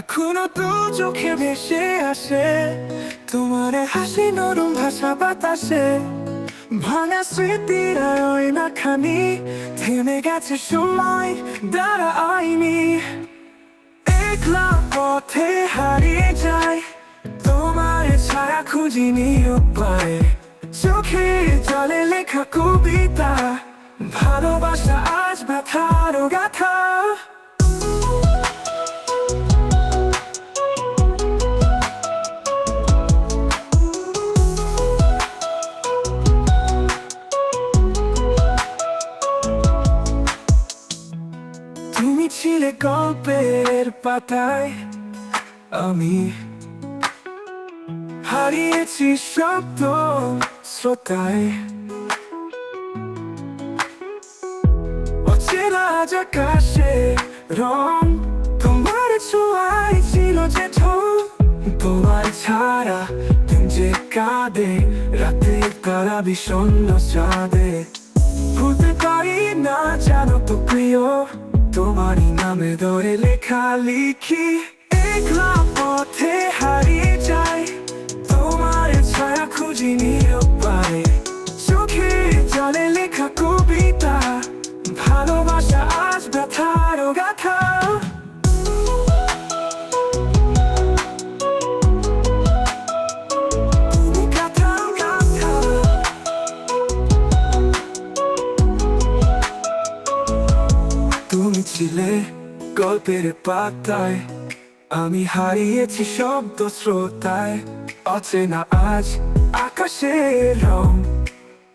এখনও তো চোখে ভেসে আসে। তোমার হাসি নরম ভাষা বাতাসে। ভাঙা স্মৃতির আয়না খানি থেমে গেছে সময়, দ্বারা আইনি। একলা পথে হারিয়ে যায়, তোমার ছায়া খুঁজিনি উপায়। চোখে জলে লেখা কবিতা, ভালোবাসা আজ ব্যথার গাথা। ছিলে গল্পের পাতায় আমি হারিয়েছি শব্দ শ্রোতায়। অচেনা আকাশে রং, তোমার ছোঁয়ায় ছিল যে তোমার ছাড়া তুমি যে কাঁদে রাতে তারা বিষণ্ণ চাঁদে। ভুলতে পারি না জানো তো প্রিয়? তোমারই নামে ধরে লেখা লিখি। একলা পথে হারিয়ে যাই। তোমার ছায়া খুঁজি পারে চোখে জলে লেখা কবিতা। ভালোবাসা আজ ব্যথার গাথা তুমি ছিলে গল্পের পাতায়। আমি হারিয়েছি শব্দ শ্রোতায়। অচেনা আজ আকাশের রং।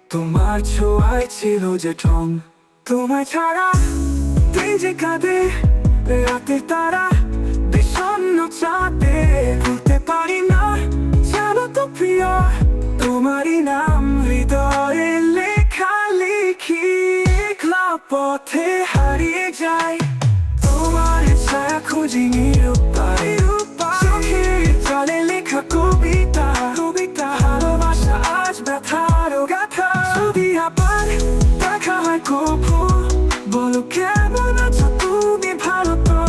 তোমার ছোঁয়ায় ছিল যে ঠং তোমায় ছাড়া তুই যে কাঁদে, রাতের তারা পথে হারিয়ে যাই। তোমার ছায়া খুঁজি নিরুপায়। চোখে জলে লেখা কবিতা। কবিতা। ভালোবাসা আজ ব্যথার গাথা। যদি আবার দেখা হয় কবু, বলো কেমন আছো তুমি ভালো তো?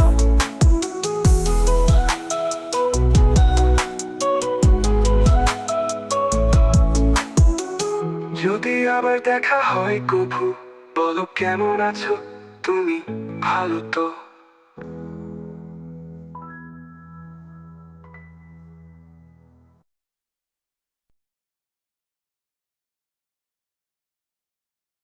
যদি আবার দেখা হয় কবু বলো কেমন আছো? তুমি ভালো তো?